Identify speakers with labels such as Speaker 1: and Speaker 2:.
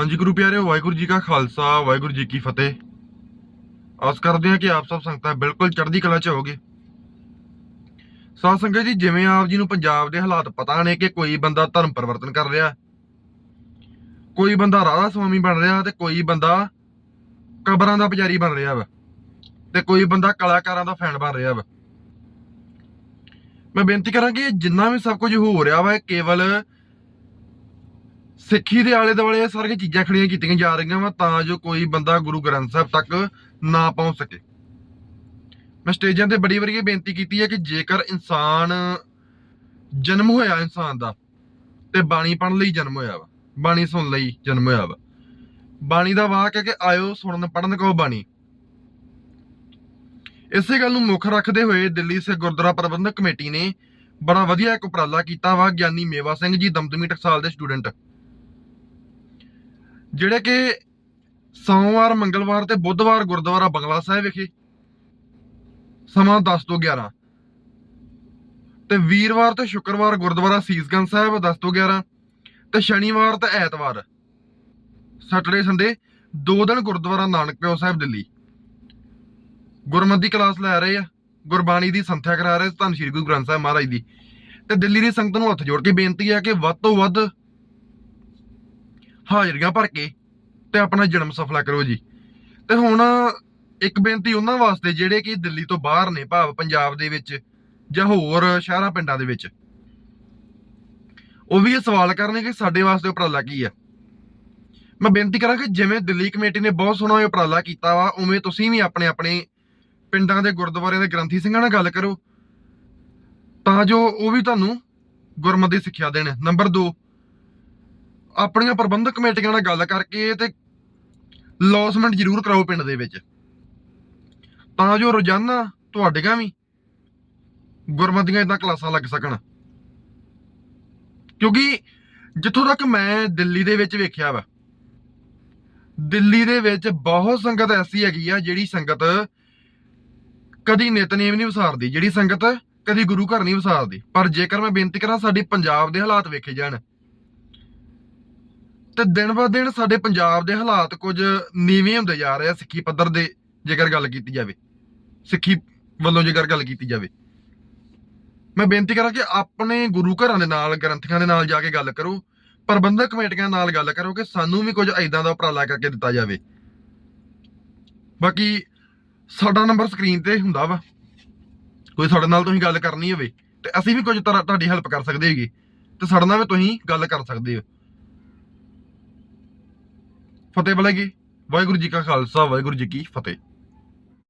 Speaker 1: ਹਾਂਜੀ ਗੁਰੂ ਪਿਆਰਿਓ ਵਾਹਿਗੁਰੂ ਜੀ ਕਾ ਖਾਲਸਾ, ਵਾਹਿਗੁਰੂ ਜੀ ਕੀ ਫਤਿਹ। ਆਸ ਕਰਦੇ ਹਾਂ ਕਿ ਆਪ ਸਭ ਸੰਗਤਾਂ ਬਿਲਕੁਲ ਚੜ੍ਹਦੀ ਕਲਾ ਚ ਹੋਗੇ ਸਾਧ ਸੰਗਤ ਜੀ, ਜਿਵੇਂ ਆਪ ਜੀ ਨੂੰ ਪੰਜਾਬ ਦੇ ਹਾਲਾਤ ਪਤਾ ਨੇ ਕਿ ਕੋਈ ਬੰਦਾ ਧਰਮ ਪਰਿਵਰਤਨ ਕਰ ਰਿਹਾ, ਕੋਈ ਬੰਦਾ ਰਾਧਾ ਸੁਆਮੀ ਬਣ ਰਿਹਾ ਤੇ ਕੋਈ ਬੰਦਾ ਕਬਰਾਂ ਦਾ ਪੁਜਾਰੀ ਬਣ ਰਿਹਾ ਵਾ, ਤੇ ਕੋਈ ਬੰਦਾ ਕਲਾਕਾਰਾਂ ਦਾ ਫੈਨ ਬਣ ਰਿਹਾ ਵਾ। ਮੈਂ ਬੇਨਤੀ ਕਰਾਂ ਕਿ ਜਿੰਨਾ ਵੀ ਸਭ ਕੁਝ ਹੋ ਰਿਹਾ ਵਾ, ਇਹ ਕੇਵਲ ਸਿੱਖੀ ਦੇ ਆਲੇ ਦੁਆਲੇ ਇਹ ਸਾਰੀਆਂ ਚੀਜ਼ਾਂ ਖੜੀਆਂ ਕੀਤੀਆਂ ਜਾ ਰਹੀਆਂ ਵਾ ਤਾਂ ਜੋ ਕੋਈ ਬੰਦਾ ਗੁਰੂ ਗ੍ਰੰਥ ਸਾਹਿਬ ਤੱਕ ਨਾ ਪਹੁੰਚ ਸਕੇ। ਮੈਂ ਸਟੇਜਾਂ ਤੇ ਬੜੀ ਵਾਰੀ ਇਹ ਬੇਨਤੀ ਕੀਤੀ ਹੈ ਕਿ ਜੇਕਰ ਇਨਸਾਨ ਜਨਮ ਹੋਇਆ ਇਨਸਾਨ ਦਾ ਤੇ ਬਾਣੀ ਪੜ੍ਹਨ ਲਈ ਜਨਮ ਹੋਇਆ ਵਾ, ਬਾਣੀ ਸੁਣਨ ਲਈ ਜਨਮ ਹੋਇਆ ਵਾ, ਬਾਣੀ ਦਾ ਵਾਕ ਹੈ ਕਿ ਆਇਓ ਸੁਣਨ ਪੜ੍ਹਨ ਕੋ ਬਾਣੀ। ਇਸੇ ਗੱਲ ਨੂੰ ਮੁੱਖ ਰੱਖਦੇ ਹੋਏ ਦਿੱਲੀ ਸੇ ਗੁਰਦੁਆਰਾ ਪ੍ਰਬੰਧਕ ਕਮੇਟੀ ਨੇ ਬੜਾ ਵਧੀਆ ਇੱਕ ਉਪਰਾਲਾ ਕੀਤਾ ਵਾ, ਗਿਆਨੀ ਮੇਵਾ ਸਿੰਘ ਜੀ, ਦਮਦਮੀ ਟਕਸਾਲ ਦੇ ਸਟੂਡੈਂਟ। ਜਿਹੜੇ ਕਿ ਸੋਮਵਾਰ, ਮੰਗਲਵਾਰ ਤੇ ਬੁੱਧਵਾਰ ਗੁਰਦੁਆਰਾ ਬੰਗਲਾ ਸਾਹਿਬ ਵਿਖੇ, ਸਮਾਂ 10 ਤੋਂ 11 ਤੇ ਵੀਰਵਾਰ ਤੇ ਸ਼ੁੱਕਰਵਾਰ ਗੁਰਦੁਆਰਾ ਸੀਸਗੰਜ ਸਾਹਿਬ 10 ਤੋਂ 11 ਤੇ ਸ਼ਨੀਵਾਰ ਤੇ ਐਤਵਾਰ। ਸੈਟਰਡੇ ਸੰਡੇ ਦੋ ਦਿਨ ਗੁਰਦੁਆਰਾ ਨਾਨਕ ਪਿਓ ਸਾਹਿਬ ਦਿੱਲੀ। ਗੁਰਮਤਿ ਕਲਾਸ ਲੈ ਰਹੇ ਆ, ਗੁਰਬਾਣੀ ਦੀ ਸੰਥਿਆ ਕਰਾ ਰਹੇ ਧੰਨ ਸ਼੍ਰੀ ਗੁਰੂ ਗ੍ਰੰਥ ਸਾਹਿਬ ਮਹਾਰਾਜ ਦੀ। ਤੇ ਦਿੱਲੀ ਦੀ ਸੰਗਤ ਨੂੰ ਹੱਥ ਜੋੜ ਕੇ ਬੇਨਤੀ ਹੈ ਕਿ ਵੱਧ ਤੋਂ ਵੱਧ ਹਾਜ਼ਰੀਆਂ ਭਰ ਕੇ ਤੇ ਆਪਣਾ ਜਨਮ ਸਫਲਾ ਕਰੋ ਜੀ। ਤੇ ਹੁਣ ਇੱਕ ਬੇਨਤੀ ਉਹਨਾਂ ਵਾਸਤੇ ਜਿਹੜੇ ਕਿ ਦਿੱਲੀ ਤੋਂ ਬਾਹਰ ਨੇ ਭਾਵ ਪੰਜਾਬ ਦੇ ਵਿੱਚ ਜਾਂ ਹੋਰ ਸ਼ਹਿਰਾਂ ਪਿੰਡਾਂ ਦੇ ਵਿੱਚ। ਉਹ ਵੀ ਇਹ ਸਵਾਲ ਕਰਨੇ ਕਿ ਸਾਡੇ ਵਾਸਤੇ ਉਪਰਾਲਾ ਕੀ ਆ। ਮੈਂ ਬੇਨਤੀ ਕਰਾਂ ਕਿ ਜਿਵੇਂ ਦਿੱਲੀ ਕਮੇਟੀ ਨੇ ਬਹੁਤ ਸੋਹਣਾ ਉਪਰਾਲਾ ਕੀਤਾ ਵਾ, ਉਵੇਂ ਤੁਸੀਂ ਵੀ ਆਪਣੇ ਆਪਣੇ ਪਿੰਡਾਂ ਦੇ ਗੁਰਦੁਆਰਿਆਂ ਦੇ ਗ੍ਰੰਥੀ ਸਿੰਘਾਂ ਨਾਲ ਗੱਲ ਕਰੋ। ਤਾਂ ਜੋ ਉਹ ਵੀ ਤੁਹਾਨੂੰ ਗੁਰਮਤਿ ਦੀ ਸਿੱਖਿਆ ਦੇਣ। ਨੰਬਰ 2 ਆਪਣੀਆਂ ਪ੍ਰਬੰਧਕ ਕਮੇਟੀਆਂ ਨਾਲ ਗੱਲ ਕਰਕੇ ਤੇ ਲੌਸਮੈਂਟ ਜ਼ਰੂਰ ਕਰਾਓ ਪਿੰਡ ਦੇ ਵਿੱਚ। ਤਾਂ ਜੋ ਰੋਜ਼ਾਨਾ ਤੁਹਾਡੀਆਂ ਵੀ ਗੁਰਮਤੀਆਂ ਇਦਾਂ ਕਲਾਸਾਂ ਲੱਗ ਸਕਣ। ਕਿਉਂਕਿ ਜਿੱਥੋਂ ਤੱਕ ਮੈਂ ਦਿੱਲੀ ਦੇ ਵਿੱਚ ਵੇਖਿਆ ਵਾ, ਦਿੱਲੀ ਦੇ ਵਿੱਚ ਬਹੁਤ ਸੰਗਤ ਐਸੀ ਹੈਗੀ ਆ ਜਿਹੜੀ ਸੰਗਤ ਕਦੀ ਨਿਤਨੇਮ ਨਹੀਂ ਵਿਸਾਰਦੀ, ਜਿਹੜੀ ਸੰਗਤ ਕਦੀ ਗੁਰੂ ਘਰ ਨਹੀਂ ਵਿਸਾਰਦੀ। ਪਰ ਜੇਕਰ ਮੈਂ ਬੇਨਤੀ ਕਰਾਂ, ਸਾਡੀ ਪੰਜਾਬ ਦੇ ਹਾਲਾਤ ਵੇਖੇ ਜਾਣ। ਤੇ ਦਿਨ ਬਾ ਦਿਨ ਸਾਡੇ ਪੰਜਾਬ ਦੇ ਹਾਲਾਤ ਕੁਝ ਨੀਵੇਂ ਹੁੰਦੇ ਜਾ ਰਹੇ ਆ ਸਿੱਖੀ ਪੱਧਰ ਦੇ ਜੇਕਰ ਗੱਲ ਕੀਤੀ ਜਾਵੇ। ਸਿੱਖੀ ਵੱਲੋਂ ਜੇਕਰ ਗੱਲ ਕੀਤੀ ਜਾਵੇ। ਮੈਂ ਬੇਨਤੀ ਕਰਾਂ ਕਿ ਆਪਣੇ ਗੁਰੂ ਘਰਾਂ ਦੇ ਨਾਲ, ਗ੍ਰੰਥੀਆਂ ਦੇ ਨਾਲ ਜਾ ਕੇ ਗੱਲ ਕਰੋ। ਪ੍ਰਬੰਧਕ ਕਮੇਟੀਆਂ ਨਾਲ ਗੱਲ ਕਰੋ ਕਿ ਸਾਨੂੰ ਵੀ ਕੁਝ ਐਦਾਂ ਦਾ ਉਪਰਾਲਾ ਕਰਕੇ ਦਿੱਤਾ ਜਾਵੇ। ਬਾਕੀ ਸਾਡਾ ਨੰਬਰ ਸਕਰੀਨ ਤੇ ਹੁੰਦਾ ਵਾ। ਕੋਈ ਸਾਡੇ ਨਾਲ ਤੁਸੀਂ ਗੱਲ ਕਰਨੀ ਹੋਵੇ ਤੇ ਅਸੀਂ ਵੀ ਕੁਝ ਤਰ੍ਹਾਂ ਤੁਹਾਡੀ ਹੈਲਪ ਕਰ ਸਕਦੇ ਹੈਗੇ। ਤੇ ਸਾਡੇ ਨਾਲ ਵੀ ਤੁਸੀਂ ਗੱਲ ਕਰ ਸਕਦੇ ਹੋ। ਫਤਿਹ ਬਲੇਗੀ ਵਾਹਿਗੁਰੂ ਜੀ ਕਾ ਖਾਲਸਾ ਵਾਹਿਗੁਰੂ ਜੀ ਕੀ ਫਤਿਹ।